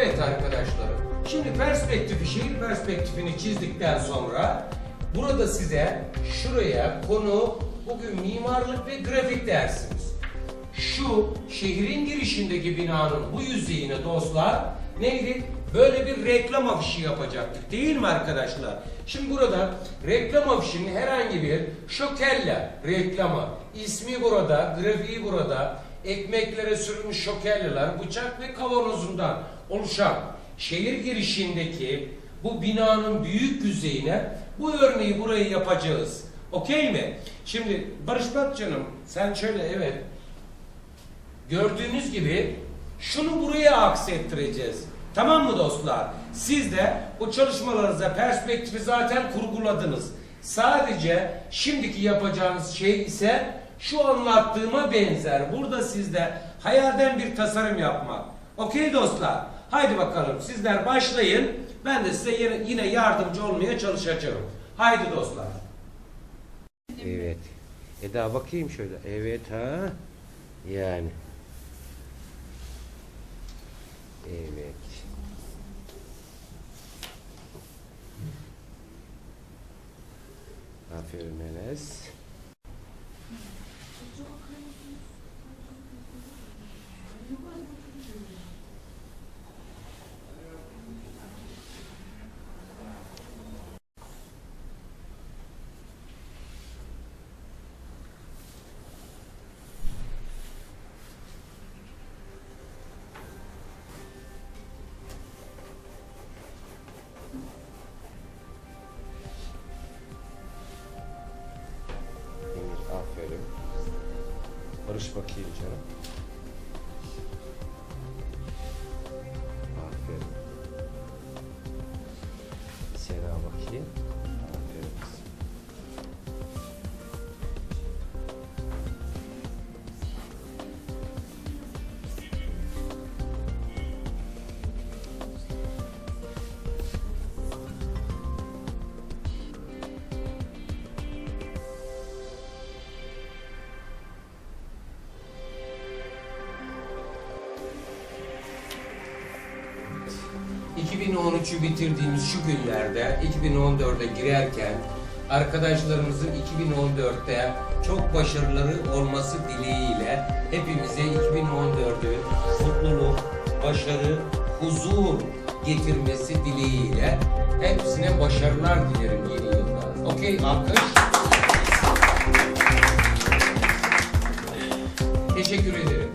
arkadaşlarım. Şimdi perspektifi, şehir perspektifini çizdikten sonra burada size şuraya konu bugün mimarlık ve grafik dersiniz. Şu şehrin girişindeki binanın bu yüzeyine dostlar neydi? Böyle bir reklam afişi yapacaktık değil mi arkadaşlar? Şimdi burada reklam afişinin herhangi bir şokella reklamı. ismi burada, grafiği burada, ekmeklere sürülmüş şokellalar, bıçak ve kavanozundan oluşan şehir girişindeki bu binanın büyük yüzeyine bu örneği burayı yapacağız. Okey mi? Şimdi Barış bak canım sen şöyle evet Gördüğünüz gibi şunu buraya aksettireceğiz. Tamam mı dostlar? Siz de bu çalışmalarınıza perspektifi zaten kurguladınız. Sadece şimdiki yapacağınız şey ise şu anlattığıma benzer. Burada sizde hayalden bir tasarım yapmak. Okey dostlar? Haydi bakalım sizler başlayın. Ben de size yine, yardımcı olmaya çalışacağım. Haydi dostlar. Evet. Eda bakayım şöyle. Evet ha. Yani. Evet. Aferin Enes. Emir aferin. Barış bakayım canım. 2013'ü bitirdiğimiz şu günlerde 2014'e girerken arkadaşlarımızın 2014'te çok başarıları olması dileğiyle hepimize 2014'ü mutluluk, başarı, huzur getirmesi dileğiyle hepsine başarılar dilerim yeni yılda. Okey alkış. Teşekkür ederim.